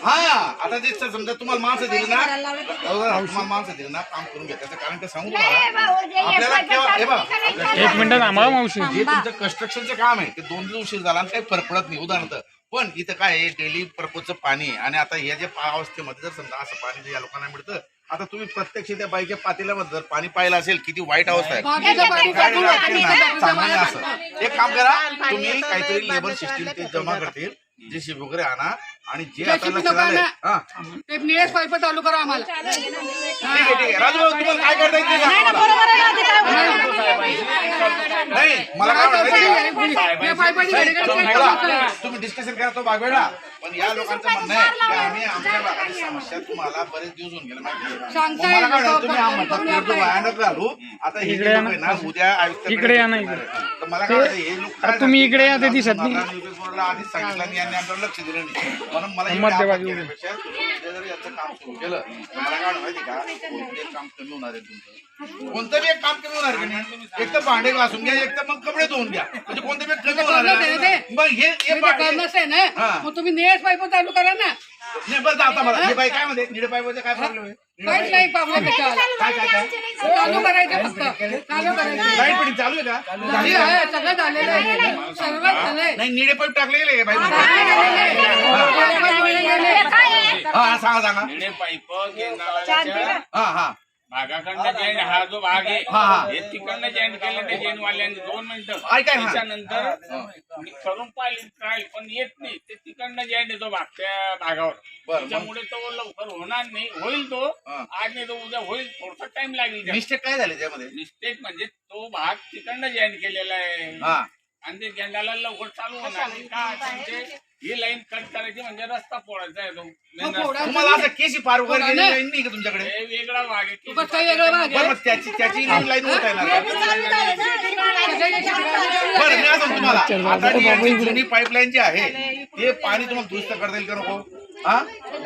हा आता जे समजा तुम्हाला माणसं दिली ना अगोदर तुम्हाला माणसं दिली ना काम करून त्याचं कारण ते सांगू तुम्हाला आपल्याला केव्हा हे बघा एक मिनिट थांबा मावशी. जे तुमचं कन्स्ट्रक्शनचं काम आहे. ते दोन दिवस उशीर झाला आणि काही फरक पडत नाही उदाहरणार्थ. पण इथं काय आहे डेली पर्पजचं पाणी आहे. आणि आता या जे पा- अवस्थेमध्ये जर समजा असं पाणी जर या लोकांना मिळतं आता तुम्ही प्रत्यक्ष त्या बाईच्या पातेल्यामध्ये जर पाणी पाहिलं असेल किती वाईट अवस्था आहे. ना, असं. एक काम करा तुम्ही काहीतरी लेबर सिस्टीम ते जमा करतील जे शिप वगैरे आणा आणि जे आता JCB लक्षात आलंय लोकांना- हा ते निळेच पाईप चालू करा आम्हाला ठीक आहे ठीक आहे राजू भाऊ, तुम्हाला काय करता येईल ते सांगा मला. नाही मला काय या पाईपाची काही. तुम्ही डिस्कशन करा तो बागवेडा पण या लोकांचं म्हणणं आहे की आम्ही आमच्या भागाची समस्या तुम्हाला बरेच दिवस होऊन गेले माहिती आहे. सांगता मग मला काय तुम्ही हा तो म्हणता करून पेरतो आपण- भयानक घालू आता हे जे लोक आहे ना उद्या आयुक्त इकडे या ना इकडे. तर मला काय म्हणायचं, हे लोक काय तुम्ही इकडे या, ते दिसत नाही. आधीच सांगितलं आणि यांनी आमच्यावर लक्ष दिलं नाही म्हणून मला इकडे मध्यभागी आपण उभे. केल्यापेक्षा तुम्ही उद्या जर याचं काम सुरू केलं तर मला काय माहिती का कोणतं एक काम कमी होणार आहे तुमचं कोणतं बी एक काम कमी होणार आहे एक तर भांडे घासून घ्या एक तर मग कपडे धुवून घ्या म्हणजे कोणतं बी कमी होणार आहे? मग हे हे हे भांडे- करणंच आहे हा. ना मग तुम्ही निळेच पाईप चालू करा ना नाही बरं आता मला. काय म्हणते? निळे पाईपाचे काय प्रॉब्लेम आहे? काहीच नाही प्रॉब्लेम काय काय काय चालू? करायचं फक्त. चालू करायचं. लाइट फिटिंग चालू आहे का झाली आहे, सगळं झालेलं आहे. सर्व झालंय. नाही निळे पाईप टाकले गेले बाई. काय हा सांगा सांगा. पाईप हा हा. भागाकडनं जैन हा. जो भाग आहे हा, हा. हे तिकडनं जैन केलं त्या जैन वाल्यांनी दोन मिनिटं. ऐका. त्याच्यानंतर मी करून पाहिली ट्रायल पण येत नाही. ते तिकडनं जैन येतो भाग त्या भागावर. बरं. त्याच्यामुळे तो लवकर होणार नाही. होईल तो. हा. आज नाही तो उद्या होईल. थोडसा टाइम लागेल मिस्टेक काय झाले त्यामध्ये मिस्टेक म्हणजे तो भाग तिकडनं जॉईन केलेला आहे. हा. आणि ते झेंडाला लवकर चालू होणार नाही. का? म्हणजे ही लाईन कट करायची म्हणजे रस्ता फोडायचा आहे तो. main रस्ता. फोडायचा. तुम्हाला असं केसी पार वगैरे बघा ना. गेलेली नाही का तुमच्याकडे. हे वेगळा भाग आहे तू कसं वेगळं भाग बरं आहे मग त्याची त्याची लाईन बरं मी असं तुम्हाला. आता जी यांची जुनी पाईपलाईन जी आहे ते पाणी तुम्हाला दुरुस्त करता येईल का नको? हा?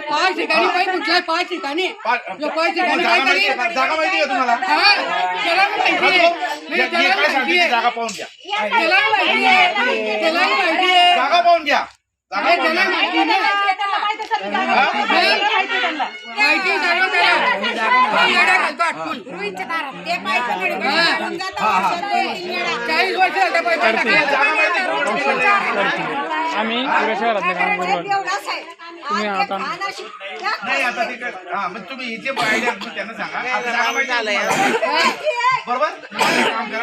पाच ठिकाणी पाईप उठलाय पाच ठिकाणी. पा- जो पाच ठिकाणी जागा माहिती का? जागा माहिती आहे का तुम्हाला? हा. त्याला माहिती आहे. राजू, नाही, त्याला काय सांगते माहिती ती आहे. जागा पाहून घ्या. त्याला माहिती आहे. त्याला चाळीस वर्ष झालं आम्ही पुऱ्या शहरातले काम करू तुम्ही आता नाही आता ते काय- हा मग तुम्ही इथे आयडिया तुम्ही त्यांना सांगा. आता जागा माहिती आहे. तुम्हाला? बरोबर काम करा.